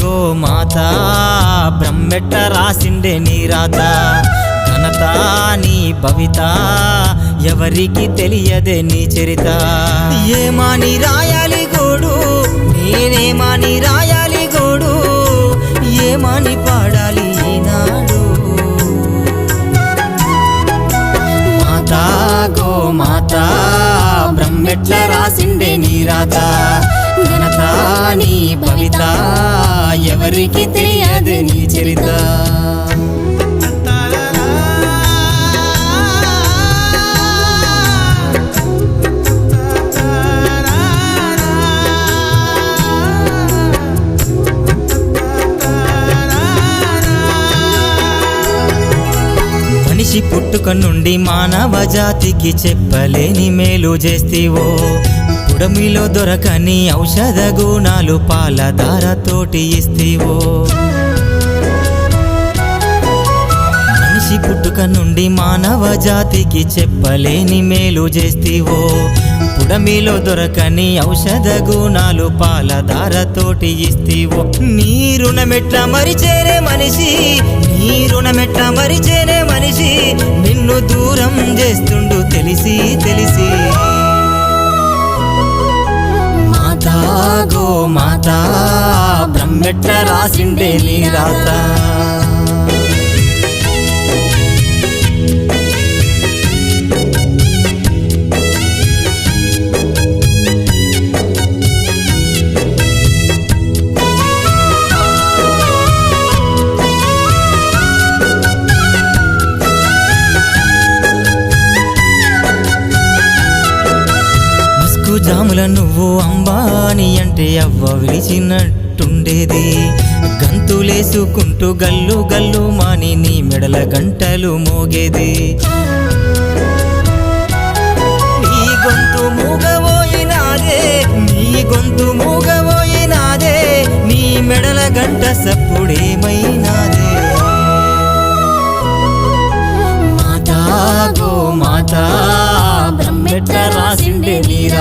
Go మాత బ్రహ్మెట్ట రాసిండే నీ రాత. ఘనత నీ భవిత ఎవరికి తెలియదే నీ చరిత. ఏమాని రాయాలి గోడు నేనేమాని రాయాలి గోడు ఏమాని పాడాలి ఈనాడు. మాతా గో మాత బ్రహ్మెట్ల రాసిండే నీ రాత. ఘనత నీ భవిత ఎవరికి తెలియదు నీ చరిత. మనిషి పుట్టుక నుండి మానవ జాతికి చెప్పలేని మేలు చేస్తేవో. ఉడమిలో దొరకని ఔషధ గుణాలు పాలధారతోటి ఇస్తేవో. మనిషి పుట్టుక నుండి మానవ జాతికి చెప్పలేని మేలు చేస్తేవో. పుడమిలో దొరకని ఔషధ గుణాలు పాలధారతోటి ఇస్తేవో. నీ రుణమెట్ల మరిచేరే మనిషి నీ రుణమెట్ల మరిచేరే మనిషి నిన్ను దూరం చేస్తుండు తెలిసి తెలిసి. బ్రహ్మెట్ల రాసిండే నీ రాత. జాముల నువ్వు అంబాని అంటే అవ్వ విలిచినట్టు విలిచినట్టుండేది గంతులేసుకుంటూ గల్లు గల్లు మాని నీ మెడల గంటలు మోగేది. నీ గొంతు మూగబోయినాదే నీ గొంతు మూగబోయినాదే నీ మెడల గంట సప్పుడేమైనాదే. మాతా గో మాతా బ్రహ్మెట్ట రాసిండే నీరా